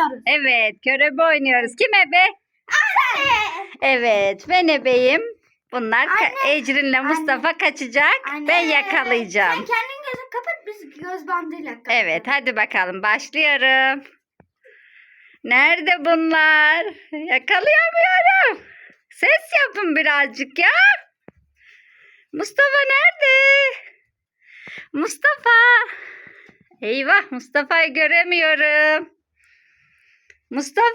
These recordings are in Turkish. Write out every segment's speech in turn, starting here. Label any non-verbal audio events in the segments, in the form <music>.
oynuyoruz. Evet, körebe oynuyoruz. Kim ebe? Evet, ben ebeyim. Bunlar Anne, Ecrin'le Mustafa kaçacak. Anne, Ben yakalayacağım. Sen kendin gözünü kapat biz göz bandıyla kapat. Evet, hadi bakalım başlıyorum. Nerede bunlar? Yakalayamıyorum. Ses yapın birazcık ya. Mustafa nerede? Mustafa. Eyvah, Mustafa'yı göremiyorum. Mustafa.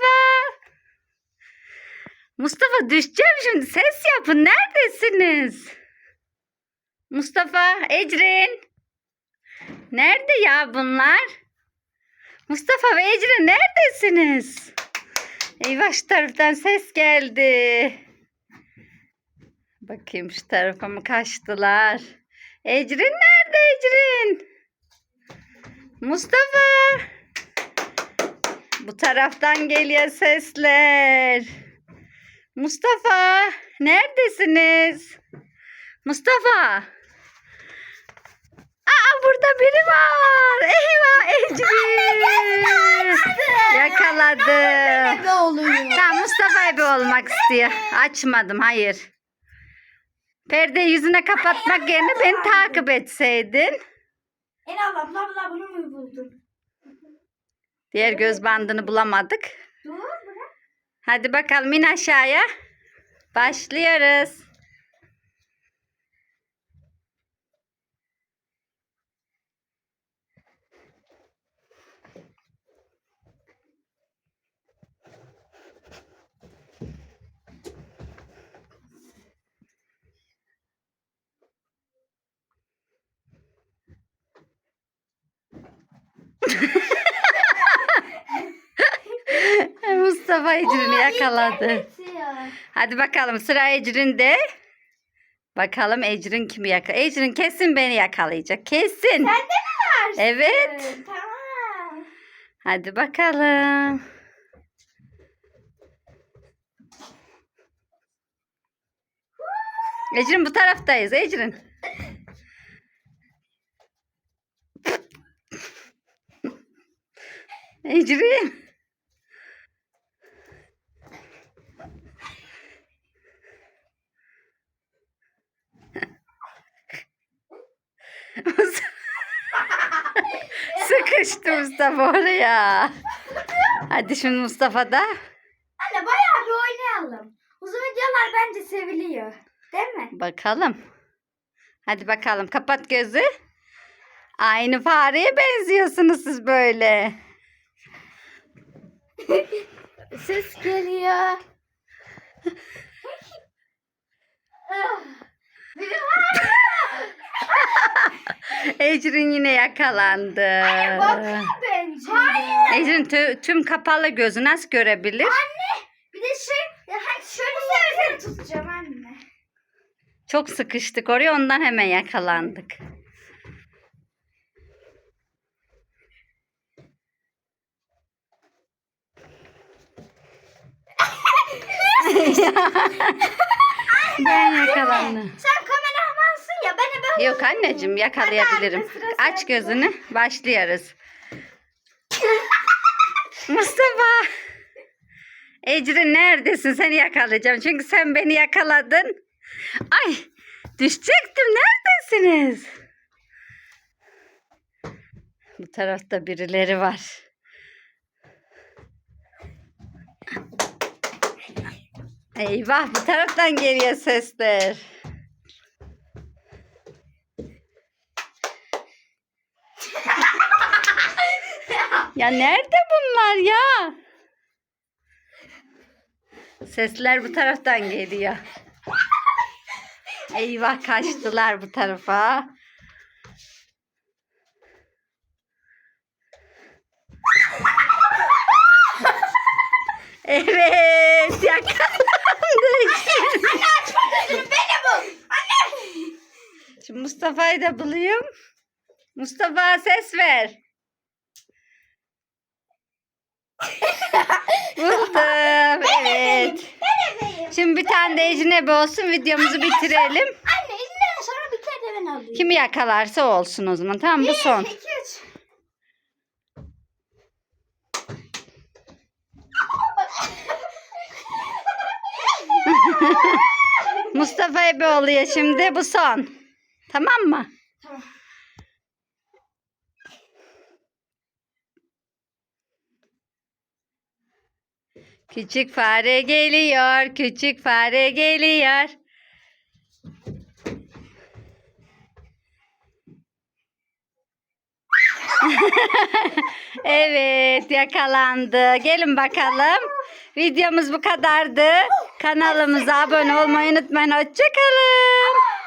Mustafa düşeceğim şimdi. Ses yapın. Neredesiniz? Mustafa, Ecrin. Nerede ya bunlar? Mustafa ve Ecrin neredesiniz? Eyvah şu taraftan ses geldi. Bakayım şu tarafa mı kaçtılar? Ecrin nerede Ecrin? Mustafa. Bu taraftan geliyor sesler. Mustafa neredesiniz? Mustafa. Aa burada biri var. Eyvah Ecrin. Yakaladım. Ne oluyor? Tamam Mustafa ebe olmak istiyor. Açmadım hayır. Perdeyi yüzüne kapatmak yerine beni takip etseydin. En Allah abla abla bunu mu buldun? Diğer göz bandını bulamadık. Hadi bakalım in aşağıya. Başlıyoruz. Mustafa Ecrin'i yakaladı. Hadi bakalım sıra Ecrin'de. Bakalım Ecrin kimi yakala. Ecrin kesin beni yakalayacak. Kesin. Sende mi var? Evet. Tamam. Hadi bakalım. Ecrin bu taraftayız Ecrin. Ecrin. <laughs> Sıkıştı Mustafa oraya. Hadi şimdi Mustafa da. Anne bayağı bir oynayalım. Uzun videolar bence seviliyor. Değil mi? Bakalım. Hadi bakalım kapat gözü. Aynı fareye benziyorsunuz siz böyle. <laughs> Ses geliyor. <laughs> Biri var mı? Ecrin yine yakalandı. Bakıyor bence. Hayır. Ecrin tü- tüm kapalı gözü nasıl görebilir? Anne bir de şey ya hadi şöyle seni tutacağım anne. Çok sıkıştık oraya ondan hemen yakalandık. <laughs> <laughs> ben yakalandım. Sen kameramansın ya ben ben Yok anneciğim yakalayabilirim. Aç gözünü. Başlıyoruz. Mustafa. Ecrin neredesin? Seni yakalayacağım. Çünkü sen beni yakaladın. Ay düşecektim. Neredesiniz? Bu tarafta birileri var. Eyvah bu taraftan geliyor sesler. Ya nerede bunlar ya? Sesler bu taraftan geliyor. Eyvah kaçtılar bu tarafa. Evet yakalandık. Beni bul. Anne. Şimdi Mustafa'yı da bulayım. Mustafa ses ver. Buldum. Evet. Ben. Şimdi bir tane de ecnebi olsun videomuzu bitirelim. Anne izinden sonra bir kere de ben alayım. Kimi yakalarsa olsun o zaman. Tamam bu son. iki, üç. <laughs> Mustafa Ebeoğlu'ya şimdi bu son. Tamam mı? Tamam. Küçük fare geliyor. Küçük fare geliyor. <laughs> evet yakalandı. Gelin bakalım. Videomuz bu kadardı. Kanalımıza abone olmayı unutmayın. Hoşçakalın.